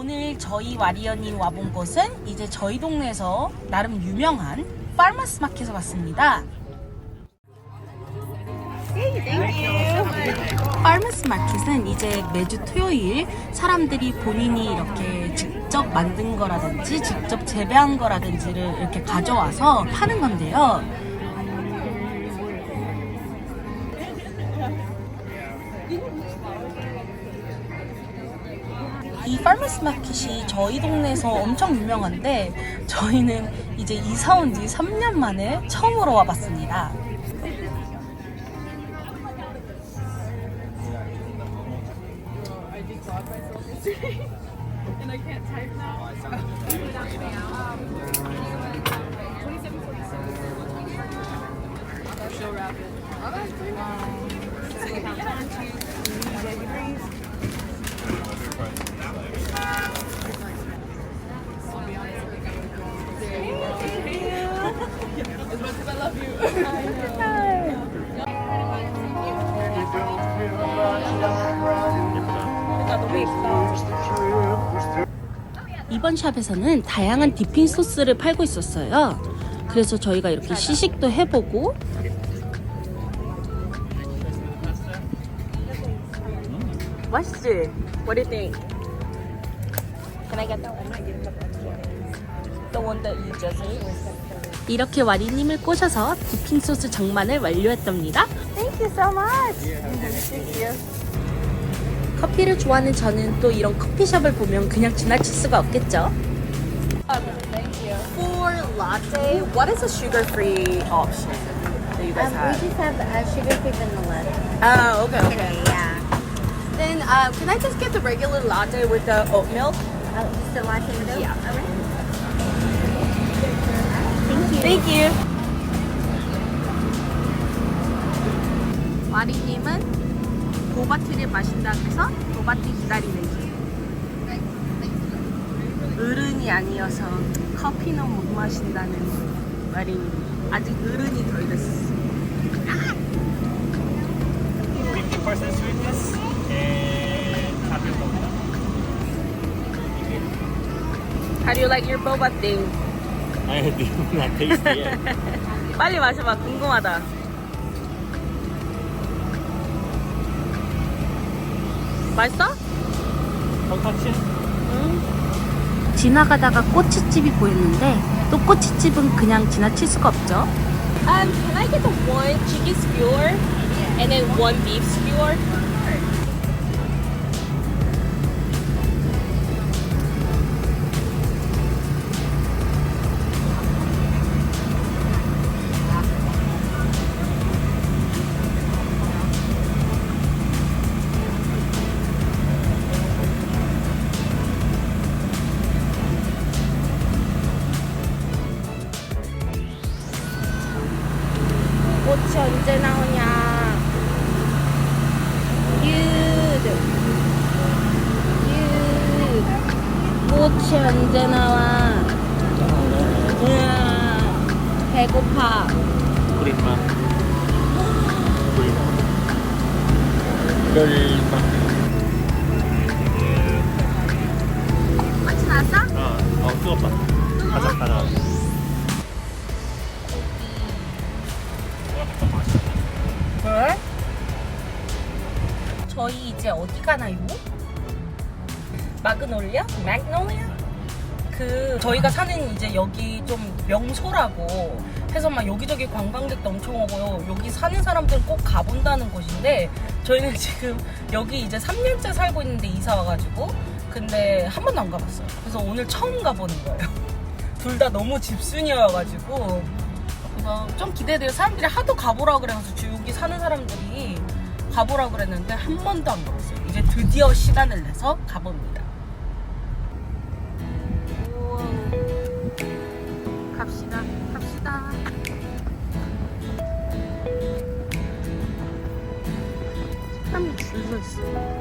오늘 저희 와리언이 와본 곳은 이제 저희 동네에서 나름 유명한 파마스 마켓에 왔습니다. 파마스 마켓은 이제 매주 토요일 사람들이 본인이 이렇게 직접 만든 거라든지 직접 재배한 거라든지를 이렇게 가져와서 파는 건데요. 파마스 마켓이 저희 동네에서 엄청 유명한데 저희는 이제 이사 온 지 3년 만에 처음으로 와봤습니다. 이번 샵에서는 다양한 디핑 소스를 팔고 있었어요. 그래서 저희가 이렇게 시식도 해보고 맛있지? What do you think? Can I get that one? The one that you just ate? 이렇게 와리님을 꼬셔서 디핑 소스 장만을 완료했답니다. Thank you so much. Thank you. 커피를 좋아하는 저는 또 이런 커피숍을 보면 그냥 지나칠 수가 없겠죠. Thank you. For latte, what is a sugar-free option that you guys Um, we have? just have uh, sugar-free vanilla. Oh, okay, okay. Today, yeah. Then uh, can I just get the regular latte with the oat milk? Oh, just a latte with oat? Yeah. Alright. Thank you. Thank you. 와리님은 보바티를 마신다고 해서 보바티 기다리는 중. 어른이 아니어서 커피는 못 마신다는 와리님. 아직 어른이 덜 됐어. 50% sweetness and 100 coconut. How do you like your boba thing? I did not taste it yet. 빨리 마셔봐. 궁금하다. 맛있어? Touch it. 지나가다가 꼬치집이 보였는데 또 꼬치집은 그냥 지나칠 수가 없죠. Um, can I get the one chicken skewer and then one beef skewer? 꽃이 언제 나오냐? 유드. 유드. 꽃이 언제 나와? 으아, 배고파. Prima. Prima. Prima. 꽃이 나왔어? 어, 어, 뜨겁다. 가자, 가자. 왜? 저희 이제 어디 가나요? 마그놀리아? 맥놀리아? 그 저희가 사는 이제 여기 좀 명소라고 해서 막 여기저기 관광객도 엄청 오고요. 여기 사는 사람들은 꼭 가본다는 곳인데 저희는 지금 여기 이제 3년째 살고 있는데 이사 와가지고 근데 한 번도 안 가봤어요. 그래서 오늘 처음 가보는 거예요. 둘 다 너무 집순이여가지고 그래서 좀 기대돼요. 사람들이 하도 가보라 그래가지고 여기 사는 사람들이 가보라 그랬는데 한 번도 안 가봤어요. 이제 드디어 시간을 내서 가봅니다. 우와. 갑시다. 갑시다. 사람이 줄서 있어.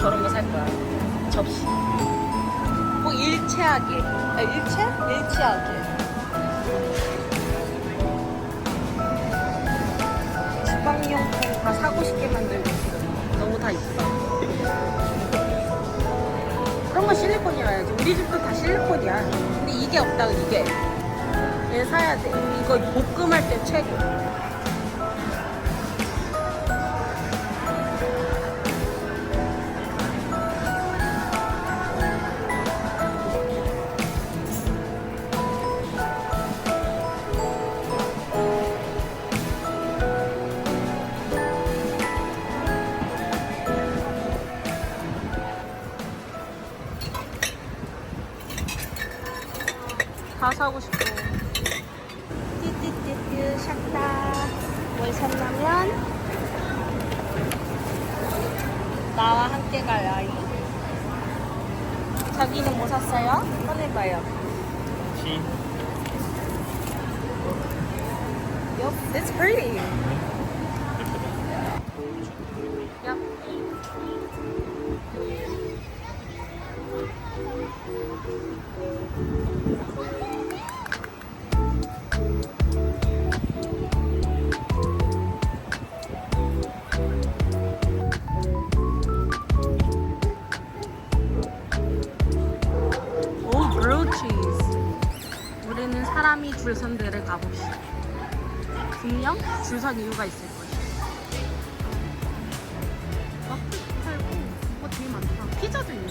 저런 거 살 거야. 접시. 꼭 일체하게. 아, 일체? 일체하게. 주방용품 다 사고 싶게 만들고 있어. 너무 다 이쁘다. 그런 거 실리콘이라야지. 우리 집도 다 실리콘이야. 근데 이게 없다, 이게. 얘 사야 돼. 이거 볶음할 때 최고. 다 사고 싶어. 띠띠띠띠 샥다. 뭘 샀냐면 나와 함께 갈 아이. 자기는 뭐 샀어요? 꺼내봐요. 치. Yup, it's pretty. Yup. 오, 줄선 데를 가봅시다. 분명 줄선 이유가 있을 것이야. 와플 팔고 뭐 되게 많다. 피자도 있네.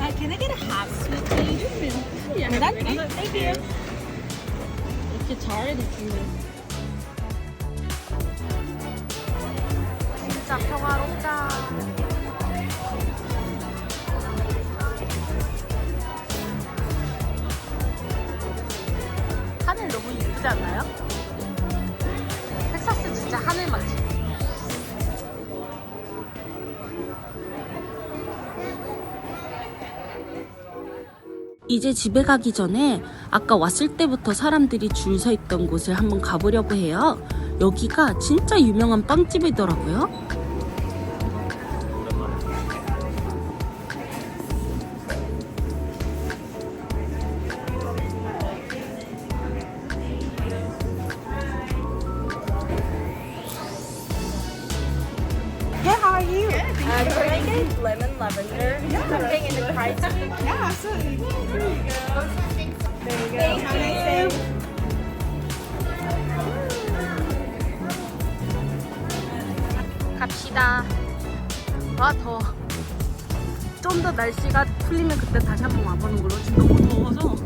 Hi, can I get a half sweet please? Yeah, that's good. Thank you. 이렇게 잘 해 주네. 진짜 평화 이제 집에 가기 전에 아까 왔을 때부터 사람들이 줄 서 있던 곳을 한번 가보려고 해요. 여기가 진짜 유명한 빵집이더라고요. I get lemon lavender? Something in the price. Yeah, absolutely. There you go. There you go. Thank you. 갑시다. 아, 더워. 좀 더 날씨가 풀리면 그때 다시 한번 와보는 걸로. 지금 너무 더워서.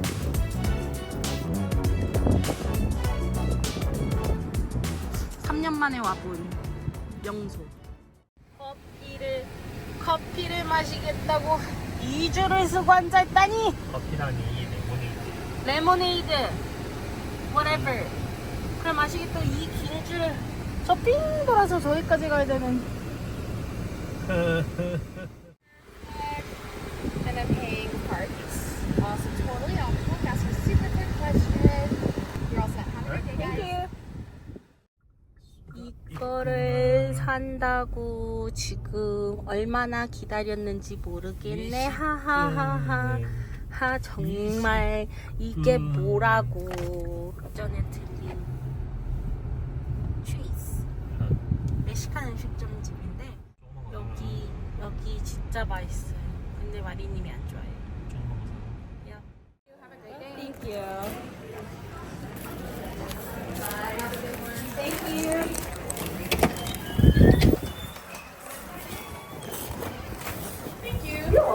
삼 년 만에 와본 명소. 커피를 마시겠다고 2주를 쓰고 앉아있다니 커피라니 레모네이드. 레모네이드 whatever 그래 마시겠다고 이긴줄저삥 돌아서 저기까지 가야 되는 산다고 지금 얼마나 기다렸는지 모르겠네. 하하하하. 하 정말 이게 음. 뭐라고 전에 들린 트레이스. 멕시칸 음식점 집인데 여기 여기 진짜 맛있어요. 근데 마리님이 안 좋아해요. Thank you.